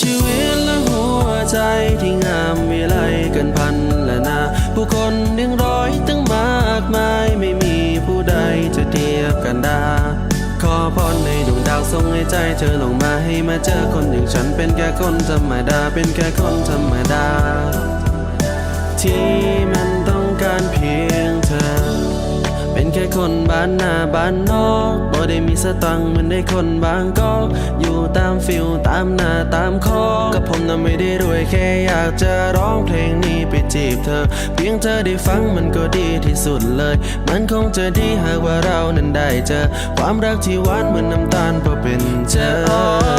ชีวิตและหัวใจที่งามวิไลกันพันและนา ผู้คนเรียงร้อยตั้งมากมายไม่มีผู้ใดจะเทียบกันได้ขอพรในดวงดาวส่งให้ใจเธอลงมาให้มาเจอคนอย่างฉันเป็นแค่คนธรรมดาเป็นแค่คนธรรมดาที่ แค่คนบ้านหน้าบ้านนอกบ่ได้มีสตังค์เหมือนได้คนบางกอกอยู่ตามฟิลตามหน้าตามคอกับผมน่ะไม่ได้รวยแค่อยากจะร้องเพลงนี้ไปจีบเธอ เพียงเธอได้ฟังมันก็ดีที่สุดเลย มันคงจะดีหากว่าเรานั้นได้เจอ ความรักที่หวานเหมือนน้ำตาลพอเป็นเจอ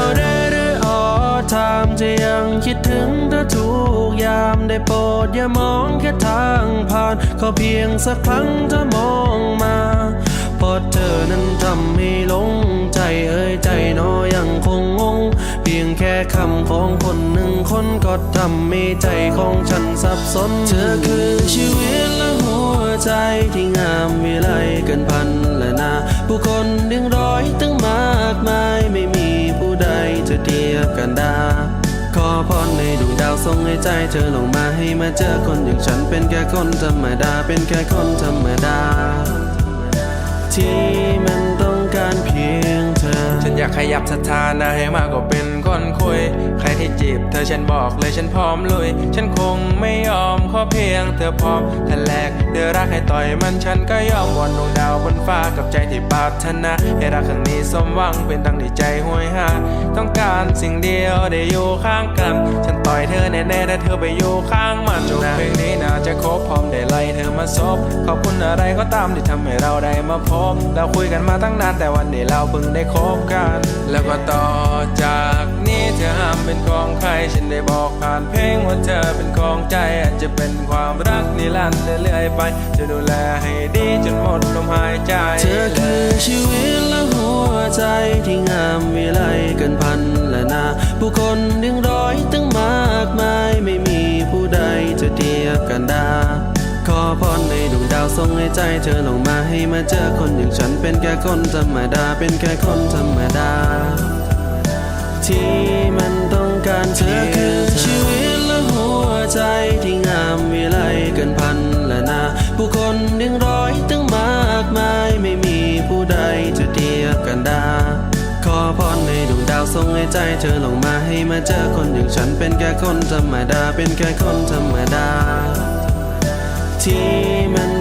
โปรดอย่ามองแค่ทางผ่าน ขอเพียงสักครั้งเธอมองมาเพราะเธอนั้นทำให้หลงใจเอ้ยใจน้อยังคงงง เพียงแค่คำของคนหนึ่งคนก็ทำให้ใจของฉันสับสน เธอคือชีวิตและหัวใจที่งามวิไลเกันพันและนา ผู้คนเรียงร้อยตั้งมากมายไม่มีผู้ใดจะเทียบกันได้ขอพรในดวงดาว ส่งให้ใจเธอลงมาให้มาเจอคนอย่างฉันเป็นแค่คนธรรมดา เป็นแค่คนธรรมดา ที่มันต้องการเพียงเธอ ฉันอยากขยับสถานะให้มากกว่าเป็นคนคุย ใครที่จีบเธอฉันบอกเลยฉันพร้อมลุย ฉันคงไม่ยอม อเพียงเธอพร้อมทันแรกเดือรักให้ต่อยมันฉันก็ยอมวอนดวงดาวบนฟ้ากับใจที่ปรารถนาให้รักครั้งนี้สมหวังเป็นดังที่ใจห้วยหาต้องการสิ่งเดียวได้อยู่ข้างกัน ฉันต่อยเธอแน่ๆถ้าเธอไปอยู่ข้างมันจบเพลงนี้น่าจะครบพร้อมได้ไล่เธอมาซบขอบคุณอะไรก็ตามที่ทำให้เราได้มาพบเราคุยกันมาตั้งนานแต่วันนี้เราเพิ่งได้คบกัน แล้วก็ต่อจากนี้เธอห้ามเป็นของใครฉันได้บอกผ่านเพลงว่าเธอเป็นของใจอาจจะเป็นความรักนิรันดร์เรื่อยไป จะดูแลให้ดีจนหมดลมหายใจ เธอคือชีวิตและหัวใจที่งามวิไลเกันพันและนา ผู้คนเรียงร้อยตั้งมากมายไม่มีผู้ใดจะเทียบกันได้ขอพรในดวงดาวส่งให้ใจเธอลงมาให้มาเจอคนอย่างฉันเป็นแค่คนธรรมดาเป็นแค่คนธรรมดา ที่มันารเธอคือชีวิตและหัวใจที่งามวิไลเกันพันและนา ผู้คนเรียงร้อยตั้งมากมายไม่มีผู้ใดจะเทียบกันได้ขอพรในดวงดาวส่งให้ใจเธอลงมาให้มาเจอคนอย่างฉันเป็นแค่คนธรรมดาเป็นแค่คนธรรมดา ที่มัน